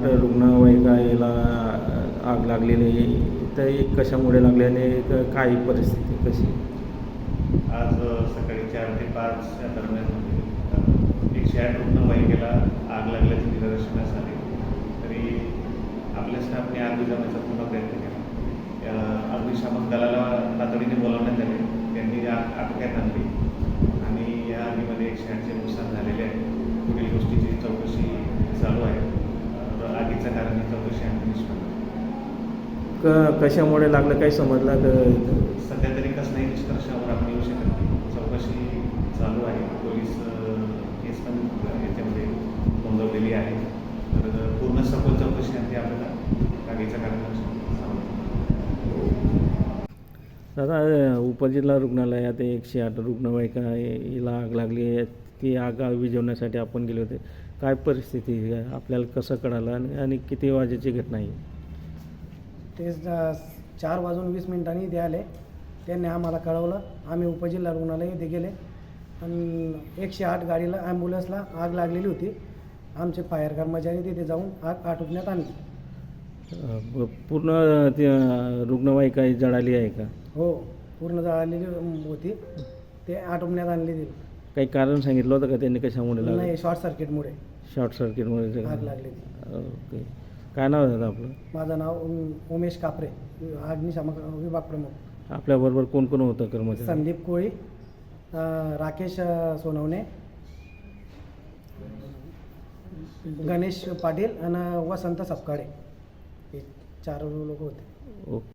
आठ याला आग लागलेली आहे. तर एक कशामुळे लागले आणि क- काय परिस्थिती कशी? आज सकाळी चार ते पाच या एकशे आठ रुग्णवाहिकेला आग लागल्याचे निदर्शनास आले. तरी आपल्या स्टाफने आग विझवण्याचा पूर्ण प्रयत्न केला. अग्निशामक दलाला तातडीने बोलावण्यात आले. त्यांनी आग आटोक्यात आणली. आणि या आगीमध्ये एकशे आठचे नुकसान झालेले आहे. पुढील गोष्टीची चौकशी चालू आहे. कारण चौकशी निष्पन्न. क कशामुळे लागलं काही समजलं सध्या तरी कसल्याही निष्कर्षावर आपण येऊ शकत नाही. चौकशी चालू आहे. पोलीस केस पण याच्यामध्ये नोंदवलेली आहे. तर पूर्ण सखोल चौकशी आणि आपल्याला आगीचं कारण दादा उपजिल्हा रुग्णालयात एकशे आठ रुग्णवाहिका आहे, हिला आग लागली आहे. ती आग विझवण्यासाठी आपण गेले होते. काय परिस्थिती? आपल्याला कसं कळालं आणि आणि किती वाजेची घटना आहे? ते ज- चार वाजून वीस मिनिटांनी इथे आले. त्यांनी आम्हाला कळवलं. आम्ही उपजिल्हा रुग्णालय इथे गेले. आणि एकशे आठ गाडीला ॲम्ब्युलन्सला आग लागलेली होती. आमचे फायर कर्मचारी तिथे जाऊन आग आटोपण्यात आणली. पूर्ण ती रुग्णवाहिका जळाली आहे का? हो पूर्ण जळालेली होती. ते आटोपण्यात आणली ती काही कारण सांगितलं होतं का त्यांनी कशामुळे लागलं? नाही शॉर्ट सर्किटमुळे शॉर्ट सर्किटमुळे आग लागली ती ओके. काय नाव आहे दादा आपलं? माझं नाव उम- उमेश कापरे अग्निशामक विभाग प्रमुख. आपल्याबरोबर कोण कोण होतं कर्मचारी? संदीप कोळी अं, राकेश अं, सोनवणे गणेश पाटील आणि वसंत सपकाळे. हे चार लोक होते. ओके.